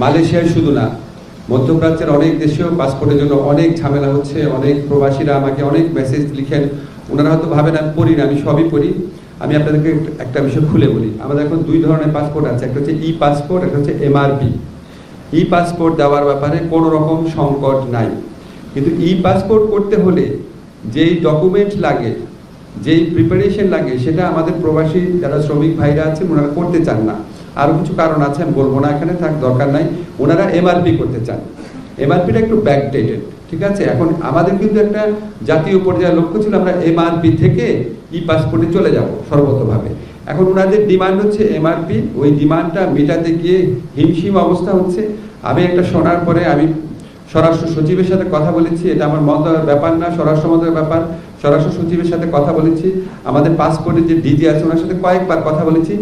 মালয়েশিয়ায় শুধু না, মধ্যপ্রাচ্যের অনেক দেশেও পাসপোর্টের জন্য অনেক ঝামেলা হচ্ছে, অনেক প্রবাসীরা আমাকে অনেক মেসেজ লিখেন। ওনারা হয়তো ভাবেন, আমি পড়ি না, আমি সবই পড়ি। আমি আপনাদেরকে একটা- বিষয় খুলে বলি। আমাদের এখন দুই ধরনের পাসপোর্ট আছে, একটা হচ্ছে ই পাসপোর্ট একটা হচ্ছে এমআরপি ই পাসপোর্ট দেওয়ার ব্যাপারে কোনো রকম সংকট নাই। কিন্তু ই পাসপোর্ট করতে হলে যেই ডকুমেন্ট লাগে, যেই প্রিপারেশন লাগে, সেটা আমাদের প্রবাসী, যারা শ্রমিক ভাইরা আছেন, ওনারা করতে চান না। আরও কিছু কারণ আছে, আমি বলব না এখানে, থাক, দরকার নাই। ওনারা এমআরপি করতে চান। এমআরপিটা একটু ব্যাকডেটেড ঠিক আছে? এখন আমাদের কিন্তু একটা জাতীয় পর্যায়ে লক্ষ্য ছিল, আমরা এমআরপি থেকে ই পাসপোর্টে চলে যাব, সর্বতভাবে। এখন ওনাদের ডিমান্ড হচ্ছে এমআরপি ওই ডিমান্ডটা মেটাতে গিয়ে হিমশিম অবস্থা হচ্ছে। আমি একটা শোনার পরে আমি স্বরাষ্ট্র সচিবের সাথে কথা বলেছি, এটা আমার মন্ত্রণালয়ের ব্যাপার না, স্বরাষ্ট্র মন্ত্রণালয়ের ব্যাপার। স্বরাষ্ট্র সচিবের সাথে কথা বলেছি, আমাদের পাসপোর্টের যে ডিজি আছে, ওনার সাথে কয়েকবার কথা বলেছি।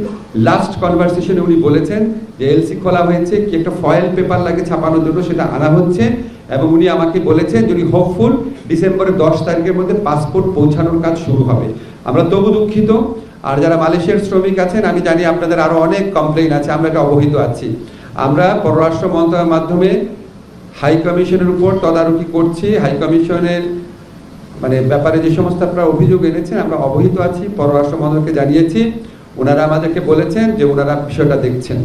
লাস্ট কনভারসেশনে উনি বলেছেন যে এলসি খোলা হয়েছে, কি একটা ফয়েল পেপার লাগে ছাপানোর জন্য সেটা আনা হচ্ছে। এবং উনি আমাকে বলেছেন যদি হোপফুল ডিসেম্বরের দশ তারিখের মধ্যে পাসপোর্ট পৌঁছানোর কাজ শুরু হবে। আমরা তবু দুঃখিত। আর যারা মালয়েশিয়ার শ্রমিক আছেন, আমি জানি আপনাদের আরও অনেক কমপ্লেইন আছে, আমরা এটা অবহিত আছি। আমরা পররাষ্ট্র মন্ত্রণালয়ের মাধ্যমে হাই কমিশনের উপর তদারকি করছি। হাই কমিশনের মানে ব্যাপারে যে সমস্ত আপনারা অভিযোগ এনেছেন, আমরা অবহিত আছি, পররাষ্ট্র মন্ত্রণালয়কে জানিয়েছি। ওনারা আমাদেরকে বলেছেন যে ওনারা বিষয়টা দেখছেন।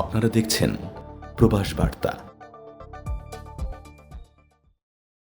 আপনারা দেখছেন প্রবাস বার্তা।